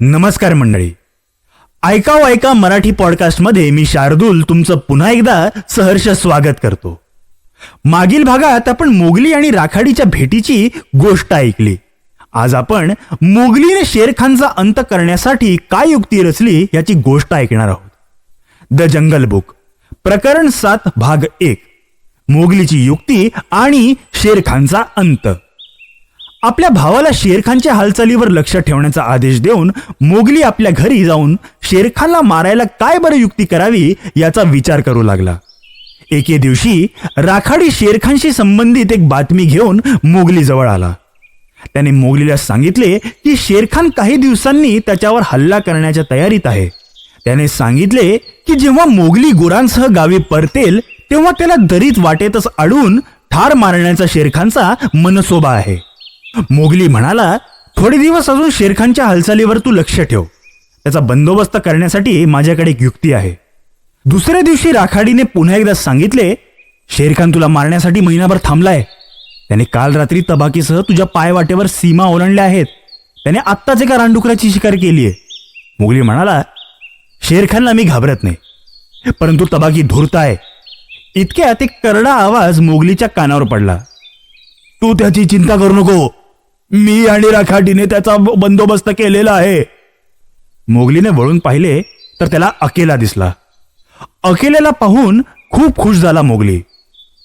नमस्कार मंडळी. ऐकाव ऐका मराठी पॉडकास्टमध्ये मी शार्दूल तुमचं पुन्हा एकदा सहर्ष स्वागत करतो. मागील भागात आपण मोगली आणि राखाडीच्या भेटीची गोष्ट ऐकली. आज आपण मोगलीने शेरखानचा अंत करण्यासाठी काय युक्ती रचली याची गोष्ट ऐकणार आहोत. द जंगल बुक प्रकरण सात भाग एक. मोगलीची युक्ती आणि शेरखानचा अंत. आपल्या भावाला शेरखानच्या हालचालीवर लक्ष ठेवण्याचा आदेश देऊन मोगली आपल्या घरी जाऊन शेरखानला मारायला काय बरं युक्ती करावी याचा विचार करू लागला. एके दिवशी राखाडी शेरखानशी संबंधित एक बातमी घेऊन मोगली जवळ आला. त्याने मोगलीला सांगितले की शेरखान काही दिवसांनी त्याच्यावर हल्ला करण्याच्या तयारीत आहे. त्याने सांगितले की जेव्हा मोगली गुरांसह गावी परतेल तेव्हा त्याला दरीत वाटेतच अडून ठार मारण्याचा शेरखानचा मनसोबा आहे. मोगली म्हणाला थोडे दिवस अजून शेरखानच्या हालचालीवर तू लक्ष ठेव. त्याचा बंदोबस्त करण्यासाठी माझ्याकडे एक युक्ती आहे. दुसऱ्या दिवशी राखाडीने पुन्हा एकदा सांगितले शेरखान तुला मारण्यासाठी महिनाभर थांबलाय. त्याने काल रात्री तबाकीसह तुझ्या पायवाटेवर सीमा ओलांडल्या आहेत. त्याने आत्ताच एका रानडुकराची शिकार केली आहे मोगली म्हणाला शेरखानला मी घाबरत नाही परंतु तबाकी धुरत आहे. इतक्यात एक करडा आवाज मोगलीच्या कानावर पडला. तू त्याची चिंता करू नको. मी आणि रखाटीने त्याचा बंदोबस्त केलेला आहे. मोगलीने वळून पाहिले तर त्याला अकेला दिसला. अकेल्याला पाहून खूप खुश झाला मोगली.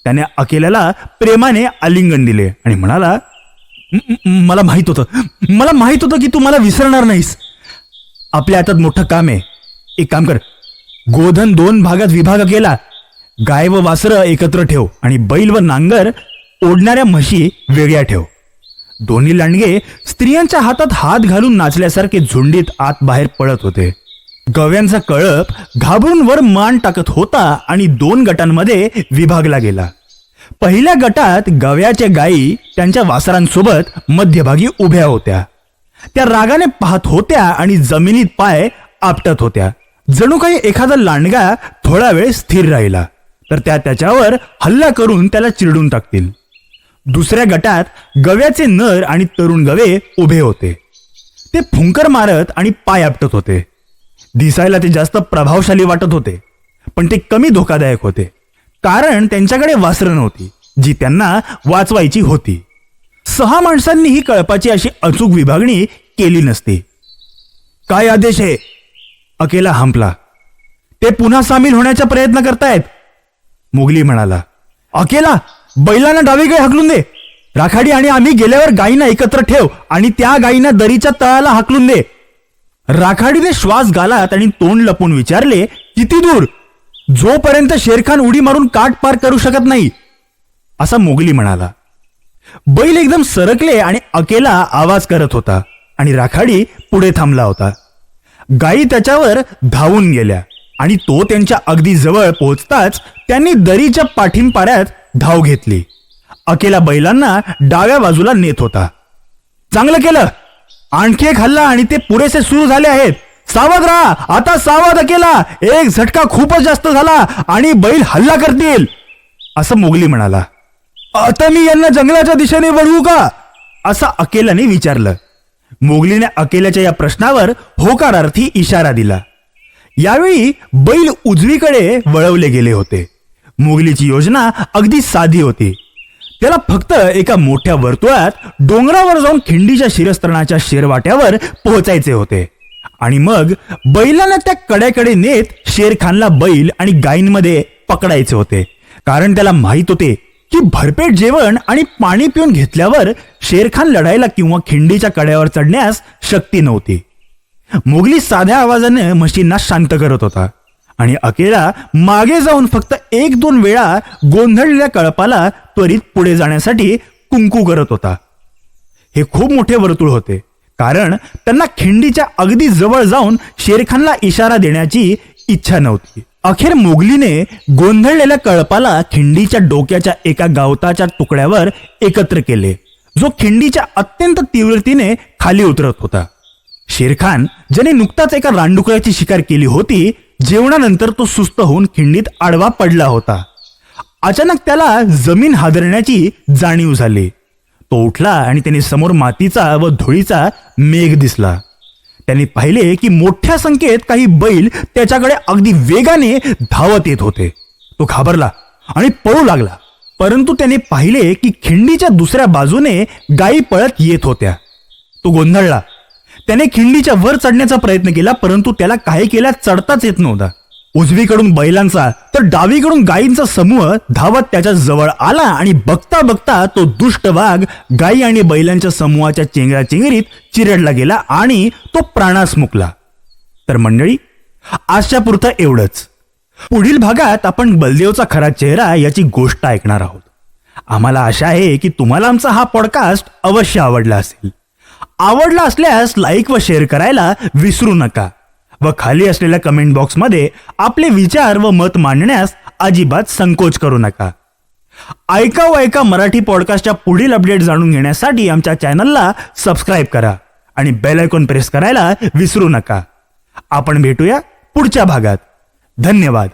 त्याने अकेल्याला प्रेमाने आलिंगन दिले आणि म्हणाला मला माहीत होतं मला माहीत होतं की तू मला विसरणार नाहीस. आपल्या हातात मोठं काम आहे. एक काम कर गोधन दोन भागात विभाग केला. गाय व वासरं एकत्र ठेव आणि बैल व नांगर ओढणाऱ्या म्हशी वेगळ्या ठेव. दोन्ही लांडगे स्त्रियांच्या हातात हात घालून नाचल्यासारखे झुंडीत आत बाहेर पळत होते. गव्यांचा कळप घाबरून वर मान टाकत होता आणि दोन गटांमध्ये विभागला गेला. पहिल्या गटात गव्याच्या गायी त्यांच्या वासरांसोबत मध्यभागी उभ्या होत्या. त्या रागाने पाहत होत्या आणि जमिनीत पाय आपटत होत्या. जणू काही एखादा लांडगा थोडा वेळ स्थिर राहिला तर त्या त्याच्यावर हल्ला करून त्याला चिरडून टाकतील. दुसऱ्या गटात गव्याचे नर आणि तरुण गवे उभे होते. ते फुंकर मारत आणि पाय आपटत होते. दिसायला ते जास्त प्रभावशाली वाटत होते पण ते कमी धोकादायक होते. कारण त्यांच्याकडे वासरं नव्हती जी त्यांना वाचवायची होती. सहा माणसांनी ही कळपाची अशी अचूक विभागणी केली नसती. काय आदेश आहे? अकेला हंपला. ते पुन्हा सामील होण्याचा प्रयत्न करतायत मुगली म्हणाला. अकेला? बैलांना डावीकडे हकलून दे. राखाडी आणि आम्ही गेल्यावर गायींना एकत्र ठेव आणि त्या गायींना दरीच्या तळाला हकलून दे. राखाडीने श्वास गालात आणि तोंड लपून विचारले किती दूर? जोपर्यंत शेरखान उडी मारून काट पार करू शकत नाही. असा मोगली म्हणाला. बैल एकदम सरकले आणि अकेला आवाज करत होता आणि राखाडी पुढे थांबला होता. गायी त्याच्यावर धावून गेल्या आणि तो त्यांच्या अगदी जवळ पोहोचताच त्यांनी दरीच्या पाठिंपाऱ्यात धाव घेतली. अकेला बैलांना डाव्या बाजूला नेत होता. चांगलं केलं. आणखी एक हल्ला आणि ते पुरेसे सुरू झाले आहेत. सावध राहा. आता सावध अकेला. एक झटका खूपच जास्त झाला आणि बैल हल्ला करतील. असं मोगली म्हणाला. आता मी यांना जंगलाच्या दिशेने वळवू का? असं अकेल्याने विचारलं. मोगलीने अकेल्याच्या या प्रश्नावर होकारार्थी इशारा दिला. यावेळी बैल उजवीकडे वळवले गेले होते. मोगलीची योजना अगदी साधी होती. त्याला फक्त एका मोठ्या वर्तुळात डोंगरावर जाऊन खिंडीच्या शिरस्त्रणाच्या शेरवाट्यावर पोहोचायचे होते. आणि मग बैलांना त्या कड्याकडे नेत शेरखानला बैल आणि गायींमध्ये पकडायचे होते. कारण त्याला माहीत होते की भरपेट जेवण आणि पाणी पिऊन घेतल्यावर शेरखान लढायला किंवा खिंडीच्या कड्यावर चढण्यास शक्ती नव्हती. मोगली साध्या आवाजाने म्हशींना शांत करत होता. आणि अकेला मागे जाऊन फक्त एक दोन वेळा गोंधळलेल्या कळपाला त्वरित पुढे जाण्यासाठी कुंकू करत होता. हे खूप मोठे वर्तुळ होते. कारण त्यांना खिंडीच्या अगदी जवळ जाऊन शेरखानला इशारा देण्याची इच्छा नव्हती. अखेर मोगलीने गोंधळलेल्या कळपाला खिंडीच्या डोक्याच्या एका गावताच्या तुकड्यावर एकत्र केले. जो खिंडीच्या अत्यंत तीव्रतेने खाली उतरत होता. शेरखान ज्याने नुकताच एका रानडुकराची शिकार केली होती जेवणानंतर तो सुस्त होऊन खिंडीत आडवा पडला होता. अचानक त्याला जमीन हादरण्याची जाणीव झाली. तो उठला आणि त्याने समोर मातीचा व धुळीचा मेघ दिसला. त्याने पाहिले की मोठ्या संख्येत काही बैल त्याच्याकडे अगदी वेगाने धावत येत होते. तो घाबरला आणि पळू लागला. परंतु त्याने पाहिले की खिंडीच्या दुसऱ्या बाजूने गायी पळत येत होत्या. तो गोंधळला. त्याने खिंडीच्या वर चढण्याचा प्रयत्न केला परंतु त्याला काही केल्या चढताच येत नव्हता. उजवीकडून बैलांचा तर डावीकडून गायींचा समूह धावत त्याच्याजवळ आला आणि बघता बघता तो दुष्ट वाघ गायी आणि बैलांच्या समूहाच्या चेंगरा चेंगरीत चिरडला गेला आणि तो प्राणास मुकला. तर मंडळी आजच्या पुरतं एवढंच. पुढील भागात आपण बलदेवचा खरा चेहरा याची गोष्ट ऐकणार आहोत. आम्हाला आशा आहे की तुम्हाला आमचा हा पॉडकास्ट अवश्य आवडला असेल. आवडला असल्यास लाईक व शेअर करायला विसरू नका व खाली असलेल्या कमेंट बॉक्समध्ये आपले विचार व मत मांडण्यास अजिबात संकोच करू नका. ऐका व ऐका मराठी पॉडकास्टच्या पुढील अपडेट जाणून घेण्यासाठी आमच्या चॅनलला सबस्क्राईब करा आणि बेल आयकॉन प्रेस करायला विसरू नका. आपण भेटूया पुढच्या भागात. धन्यवाद.